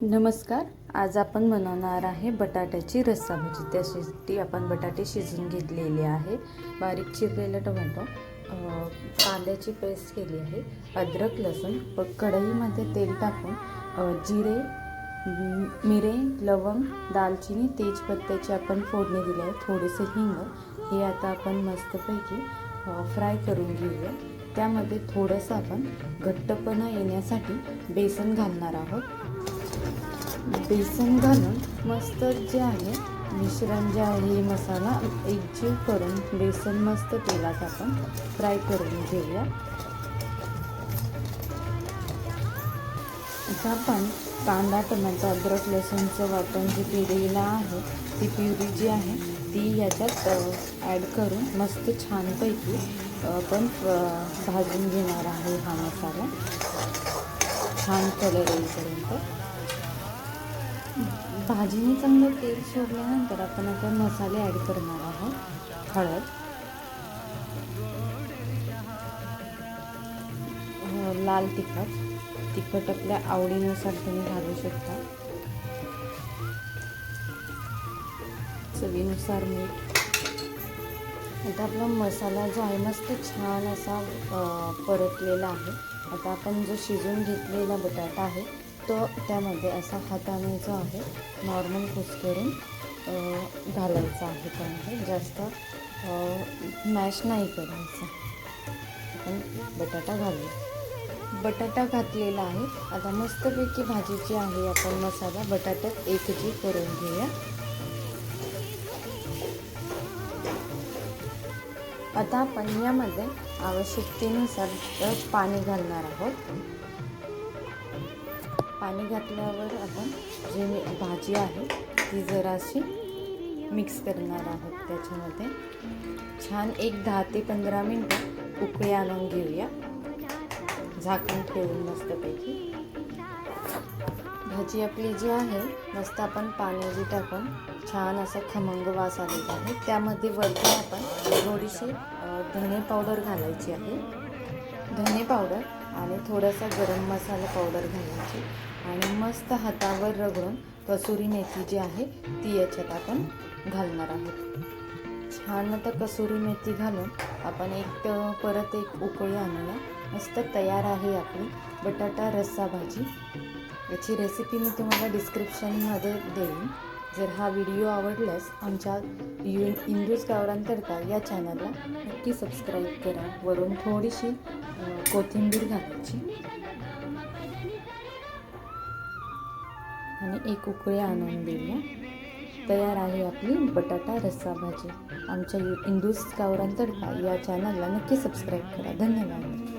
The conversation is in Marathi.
नमस्कार. आज आपण बनवणार आहे बटाट्याची रस्सा. म्हणजे भाजी त्यासाठी आपण बटाटे शिजून घेतलेले आहे. बारीक चिरलेलं टोमॅटो कांद्याची पेस्ट केली आहे. अद्रक लसूण प कढईमध्ये तेल टाकून जिरे मिरे लवंग दालचिनी तेजपत्त्याची आपण फोडणी दिली आहे. थोडेसे हिंग हे आता आपण मस्तपैकी फ्राय करून घेऊया. त्यामध्ये थोडंसं आपण घट्टपणा येण्यासाठी बेसन घालणार आहोत. बेसन घालून मस्त जे आहे मिश्रण जे आहे हे मसाला एकजीव करून बेसन मस्त तेलात आपण फ्राय करून घेऊया. आता आपण कांदा टमाटा अद्रक लसूणचं वाटण जे पिरलेलं आहे ती प्युरी जी आहे ती याच्यात ॲड करून मस्त छानपैकी आपण भाजून घेणार आहे हा मसाला. छान कलर येईपर्यंत. भाजीने चांगलं तेल सोडल्यानंतर आपण आता मसाले ॲड करणार आहोत. हळद. हो, लाल तिखट. तिखट आपल्या आवडीनुसार तुम्ही घालू शकता. चवीनुसार मीठ. आता आपला मसाला जो आहे मस्त छान असा परतलेला आहे. आता आपण जो शिजून घेतलेला बटाटा आहे तो त्यामध्ये असा हाताने जो आहे. नॉर्मल कुस्करून करून घालायचा आहे त्यामध्ये. जास्त मॅश नाही करायचा. आपण बटाटा घालू. बटाटा घातलेला आहे. आता मस्तपैकी भाजी जी आहे आपण मसाला. बटाट्यात एकजीव करून घेऊया. आता आपण यामध्ये आवश्यकतेनुसार पाणी घालणार आहोत. पाणी घातल्यावर आपण जे भाजी आहे ती जराशी मिक्स करणार आहोत त्याच्यामध्ये. छान एक दहा ते पंधरा मिनटं उकळी आणून घेऊया. झाकून ठेवून मस्तपैकी. भाजी आपली जी आहे मस्त आपण पाण्याची टाकून छान असा खमंग वास आलेला आहे. त्यामध्ये वरती आपण थोडीशी धणे पावडर घालायची आहे. धने पावडर आणि थोडासा गरम मसाला पावडर घालायची. आणि मस्त हातावर रगडून कसुरी मेथी जी आहे ती याच्यात आपण घालणार आहोत. छान आता कसुरी मेथी घालून आपण एक परत एक उकळी आणूया मस्त तयार आहे आपली बटाटा रस्सा भाजी. याची रेसिपी मी तुम्हाला डिस्क्रिप्शनमध्ये देईन. जर हा व्हिडिओ आवडल्यास आमच्या यु इंदूज गावरांकरता या चॅनलला नक्की सबस्क्राईब करा. वरून थोडीशी कोथिंबीर घालायची. आणि एक उकळी आणून देऊया. तयार आहे आपली बटाटा रस्सा भाजी. आमच्या यु इंदूस या चॅनलला नक्की सबस्क्राईब करा. धन्यवाद.